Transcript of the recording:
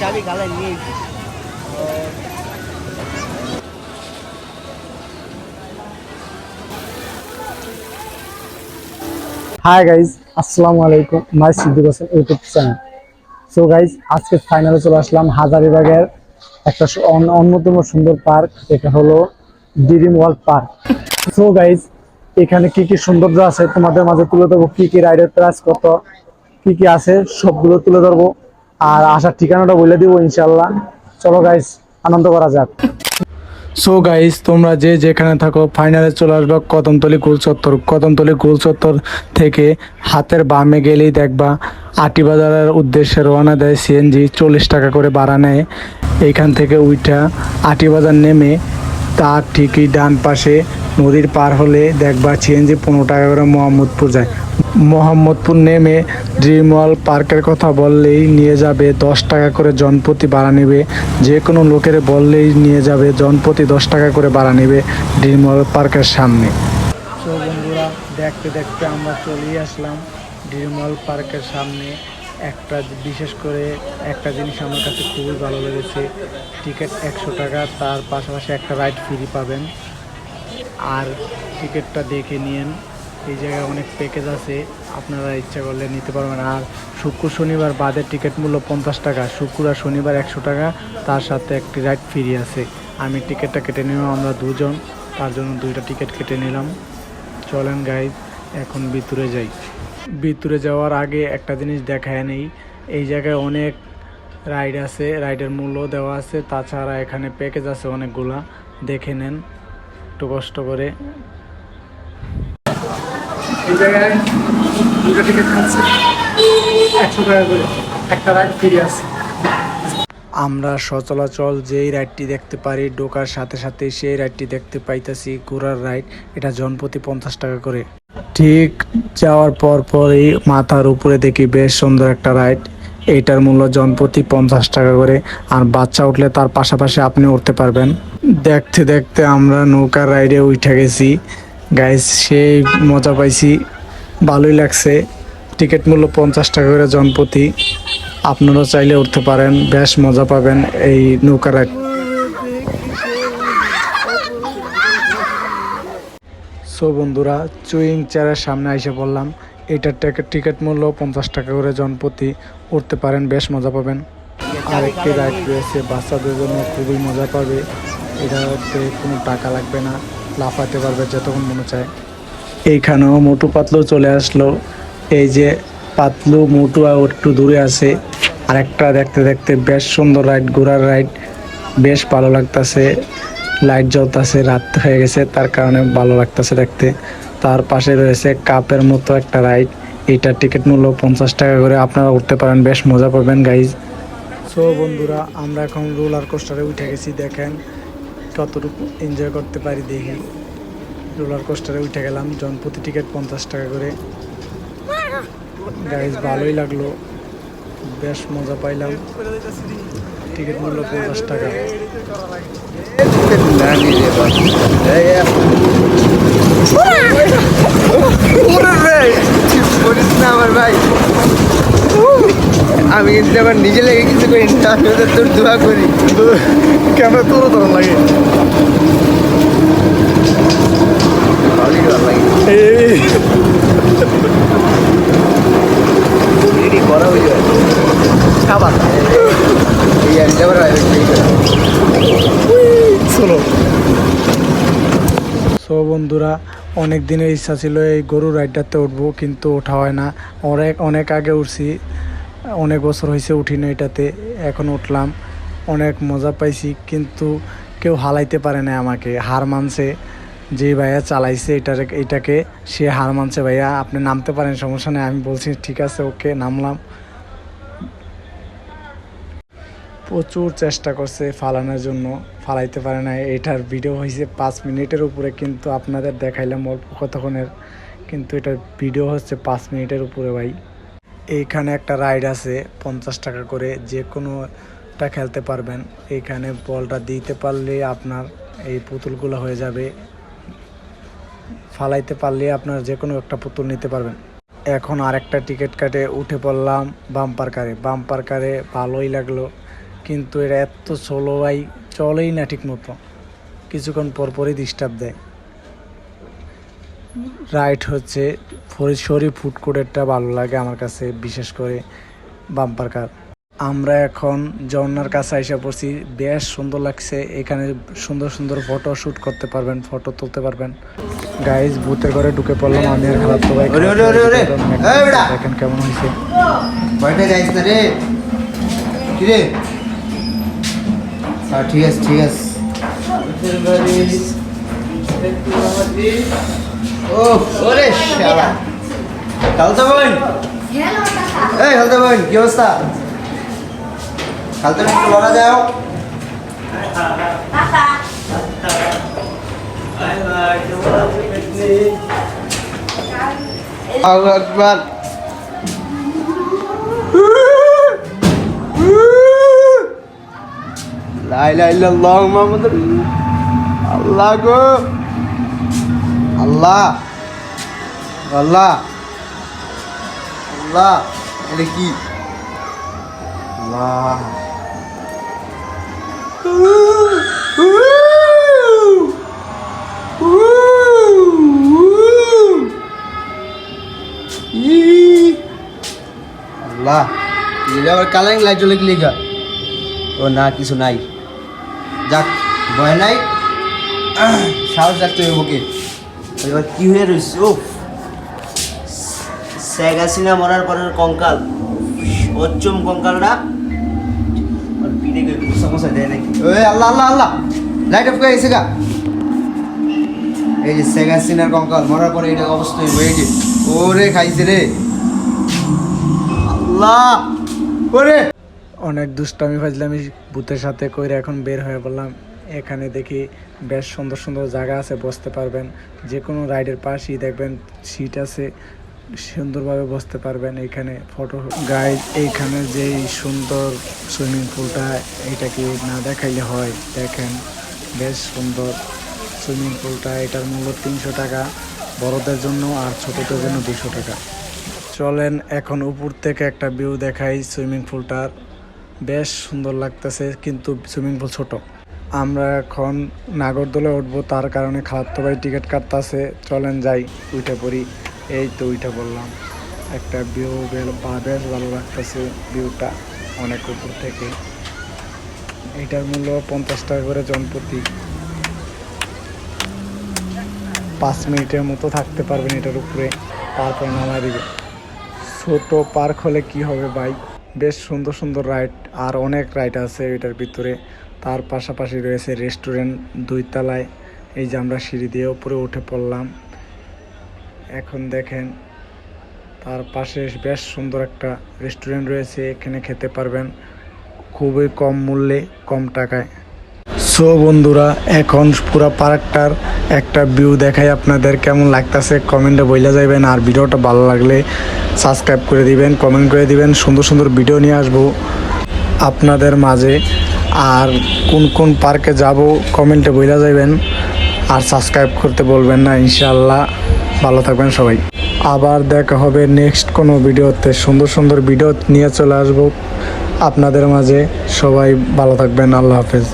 চাবি গালায় নিয়ে। High guys আসসালামু আলাইকুম। My Siddique Hossain YouTube channel so guys আজকে ফাইনালে চলে আসলাম হাজারিবাগের একটা অন্যতম সুন্দর পার্ক এটা হলো dream world park so guys এখানে কি কি সৌন্দর্য আছে তোমাদের মাঝে তুলে ধরবো? কি কি রাইডের প্রাইস কত? কি কি আছে? সবগুলো তুলে ধরবো। আর আসার ঠিকানাটা বলে দিব ইনশাল্লাহ চলো গাইস আনন্দ করা যাক। সো গাইস তোমরা যে যেখানে থাকো ফাইনালে চলে আসবে কদমতলি গোল চত্বর কদমতলি গোল চত্বর থেকে হাতের বামে গেলেই দেখবা আটি বাজারের উদ্দেশ্যে রওনা দেয় সিএনজি চল্লিশ টাকা করে ভাড়া নেয়। এইখান থেকে উইটা আটি বাজার নেমে তার ঠিকই ডান পাশে নদীর পার হলে দেখবা সিএনজি পনেরো টাকা করে মোহাম্মদপুর যায়। মোহাম্মদপুর নেমে ড্রিম ওয়ার্ল্ড পার্কের কথা বললেই নিয়ে যাবে দশ টাকা করে জনপ্রতি ভাড়া নেবে। যে কোনো লোকের বললেই নিয়ে যাবে জনপ্রতি দশ টাকা করে ভাড়া নেবে ড্রিম ওয়ার্ল্ড পার্কের সামনে। বন্ধুরা, দেখতে দেখতে আমরা চলেই আসলাম ড্রিম ওয়ার্ল্ড পার্কের সামনে। একটা বিশেষ করে একটা জিনিস আমার কাছে খুবই ভালো লেগেছে। টিকিট একশো টাকা, তার পাশাপাশি একটা রাইড ফ্রি পাবেন। আর টিকিটটা দেখে নিন এই জায়গায় অনেক প্যাকেজ আছে, আপনারা ইচ্ছা করলে নিতে পারবেন। আর শুক্র, শনিবার বাদের টিকিট মূল্য পঞ্চাশ টাকা, শুক্র আর শনিবার একশো টাকা, তার সাথে একটি রাইড ফ্রি আছে। আমি টিকিটটা কেটে নিলাম, আমরা দুজন, তার জন্য দুইটা টিকিট কেটে নিলাম। চলেন গাইজ এখন ভিতরে যাই। ভিতরে যাওয়ার আগে একটা জিনিস দেখায় নেই। এই জায়গায় অনেক রাইড আছে রাইডের মূল্য দেওয়া আছে, তাছাড়া এখানে প্যাকেজ আছে অনেকগুলা। দেখে নেন। একটু কষ্ট করে। এই জায়গায় দুটো টিকিট খাচ্ছে একশো টাকা করে। একটা রাইড ফ্রি আছে। আমরা সচলাচল যেই রাইডটি দেখতে পারি ঢোকার সাথে সাথে সেই রাইডটি দেখতে পাইতেছি ঘোড়ার রাইড এটা জনপ্রতি পঞ্চাশ টাকা করে। ঠিক যাওয়ার পর পরই মাথার উপরে দেখি বেশ সুন্দর একটা রাইড এইটার মূল্য জনপ্রতি পঞ্চাশ টাকা করে। আর বাচ্চা উঠলে তার পাশাপাশি আপনি উঠতে পারবেন। দেখতে দেখতে আমরা নৌকার রাইডে উঠে গেছি। গাইস সেই মজা পাইছি। ভালোই লাগছে। টিকিট মূল্য পঞ্চাশ টাকা করে জনপ্রতি আপনারা চাইলে উঠতে পারেন। বেশ মজা পাবেন এই নৌকা রাইড। সো বন্ধুরা, চুইং চেয়ারের সামনে এসে বললাম এটার টিকিট মূল্য পঞ্চাশ টাকা করে জনপ্রতি উঠতে পারেন, বেশ মজা পাবেন। আর একটি রাইড রয়েছে বাচ্চাদের জন্য খুবই মজা পাবে। এটাতে কোনো টাকা লাগবে না লাফাতে পারবে যতক্ষণ মনে চায়। এইখানেও মোটু পাতলু চলে আসলো। এই যে পাতলু মোটু একটু দূরে আছে, আরেকটা দেখতে দেখতে বেশ সুন্দর রাইড ঘোড়ার রাইড বেশ ভালো লাগতাছে। লাইট জ্বলতাছে, রাত হয়ে গেছে, তার কারণে ভালো লাগতাছে দেখতে। তার পাশে রয়েছে কাপের মতো একটা রাইড। এইটার টিকিট মূল্য পঞ্চাশ টাকা করে। আপনারা উঠতে পারেন, বেশ মজা পাবেন গাইজ সো বন্ধুরা, আমরা এখন রোলার কোস্টারে উঠে গেছি। দেখেন কতটুকু এনজয় করতে পারি দেখি রোলার কোস্টারে উঠে গেলাম। জনপ্রতি টিকিট পঞ্চাশ টাকা করে। গাইজ ভালোই লাগল। বেশ মজা পাইলাম। টিকিট মূল্য পঞ্চাশ টাকা। না আমার ভাই। আমি কিন্তু আবার নিজে লেগে কিছু করি আমি ওদের তোর দোয়া করি। ক্যামেরা তোরও তোর লাগে? লাগে রেডি করা হয়ে যায় খাবার এই একটা আবার চলো সো বন্ধুরা অনেক দিনের ইচ্ছা ছিল এই গরু রাইডটাতে উঠবো, কিন্তু ওঠা হয় না। অনেক অনেক আগে উঠছি। অনেক বছর হয়েছে উঠি না এটাতে, এখন উঠলাম। অনেক মজা পাইছি, কিন্তু কেউ হালাইতে পারে না আমাকে। হার মানছে, যে ভাইয়া চালাইছে এটার, এটাকে, সে হার মানছে ভাইয়া। আপনি নামতে পারেন, সমস্যা নেই, আমি বলছি ঠিক আছে, ওকে, নামলাম। প্রচুর চেষ্টা করছে ফালানোর জন্য, ফালাইতে পারে না এটার ভিডিও হয়েছে পাঁচ মিনিটের উপরে, কিন্তু আপনাদের দেখাইলাম অল্প কতক্ষণের, কিন্তু এটার ভিডিও হচ্ছে পাঁচ মিনিটের উপরে ভাই। এইখানে একটা রাইড আছে, পঞ্চাশ টাকা করে, যে কোনোটা খেলতে পারবেন। এইখানে বলটা দিতে পারলে আপনার এই পুতুলগুলো হয়ে যাবে। ফালাইতে পারলে আপনার যে কোনো একটা পুতুল নিতে পারবেন। এখন আরেকটা টিকিট কাটে, উঠে পড়লাম বাম্পার কারে। বাম্পার কারে ভালোই লাগল। কিন্তু এটা এত চলো ভাই চলেই না ঠিক মতো কিছুক্ষণ পর পরই ডিস্টার্ব দেয়। রাইট হচ্ছে ফরিশ্বরী ফুড কোর্টেরটা ভালো লাগে আমার কাছে বিশেষ করে বাম্পার কার আমরা এখন ঝর্নার কাছে এসে পড়ছি। বেশ সুন্দর লাগছে এখানে সুন্দর সুন্দর ফটো শ্যুট করতে পারবেন ফটো তুলতে পারবেন। গাইজ ভূতের ঘরে ঢুকে পড়লাম আমি আর খারাপ তো ভাই। দেখেন কেমন হয়েছে। ভয়টা যাইস না রে কি রে হ্যাঁ ঠিক আছে ঠিক আছে। ও, ওরে শালা। খালতা বোন এই, খালতা বোন কি অবস্থা? খালতা একটু যাও আল্লাহু লা ইলাহা ইল্লাল্লাহ মুহাম্মাদুর আল্লাহ গো আল্লাহ আল্লাহ আল্লাহ এটা কি আল্লাহ আল্লাহ আবার কালারিং লাইট জ্বলে গেলে ও না কিছু নাই যাক ভয় নাই। সাহস রাখতে হবে ওকে এবার কি হয়ে রয়েছে ও শেখ হাসিনা মরার পরের কঙ্কাল। অচ্চম কঙ্কালটা। আর পিঠে গিয়ে মশা মশা দেয় নাকি? ওই আল্লাহ আল্লাহ আল্লাহ। লাইট অফ করে এসে গা এই যে শেখ হাসিনার কঙ্কাল মরার পরে এটা অবস্থা হয়ে যে। ওরে খাইছে রে। আল্লাহ! ওরে! অনেক দুষ্টামি ফাজলামি ভূতের সাথে কইরা এখন বের হয়ে পড়লাম। এখানে দেখি বেশ সুন্দর সুন্দর জায়গা আছে, বসতে পারবেন। যে কোনো রাইডের পাশেই দেখবেন সিট আছে, সুন্দরভাবে বসতে পারবেন। এখানে ফটো গাইড, এইখানে যেই সুন্দর সুইমিং পুলটা, এটা কি না দেখাইলে হয়? দেখেন, বেশ সুন্দর সুইমিং পুলটা। এটার মূল্য তিনশো টাকা, বড়দের জন্য আর ছোটদের জন্য দুশো টাকা। চলেন, এখন উপর থেকে একটা ভিউ দেখাই সুইমিং পুলটার। বেশ সুন্দর লাগতেছে, কিন্তু সুইমিং পুল ছোট। আমরা এখন নাগরদোলে উঠবো, তার কারণে খালাত্তো ভাই টিকিট কাটতেছে, চলেন যাই। উঠে পড়ি। এই তো উঠে পড়লাম। একটা ভিউ বেশ ভালো লাগতেছে ভিউটা অনেক উপর থেকে। এটার মূল্য পঞ্চাশ টাকা করে জনপ্রতি। পাঁচ মিনিটের মতো থাকতে পারবেন এটার উপরে, তারপর নামায় দিবে। ছোট পার্ক হলে কি হবে ভাই? বেশ সুন্দর সুন্দর রাইড, আর অনেক রাইড আছে এটার ভিতরে। তার পাশাপাশি রয়েছে রেস্টুরেন্ট দুই তলায় এই যে আমরা সিঁড়ি দিয়ে উপরে উঠে পড়লাম। এখন দেখেন, তার পাশে বেশ সুন্দর একটা রেস্টুরেন্ট রয়েছে, এখানে খেতে পারবেন। খুবই কম মূল্যে, কম টাকায়। সো বন্ধুরা, এখন পুরো পার্কটার একটা ভিউ দেখাই আপনাদের কেমন লাগতেছে। কমেন্টে বইলে যাবেন আর ভিডিওটা ভালো লাগলে সাবস্ক্রাইব করে দিবেন কমেন্ট করে দিবেন, সুন্দর সুন্দর ভিডিও নিয়ে আসব আপনাদের মাঝে। আর কোন কোন পার্কে যাব কমেন্টে বইলে যাবেন আর সাবস্ক্রাইব করতে বলবেন না ইনশাল্লাহ ভালো থাকবেন সবাই। আবার দেখা হবে নেক্সট কোনো ভিডিওতে। সুন্দর সুন্দর ভিডিও নিয়ে চলে আসব আপনাদের মাঝে। সবাই ভালো থাকবেন, আল্লাহ হাফেজ।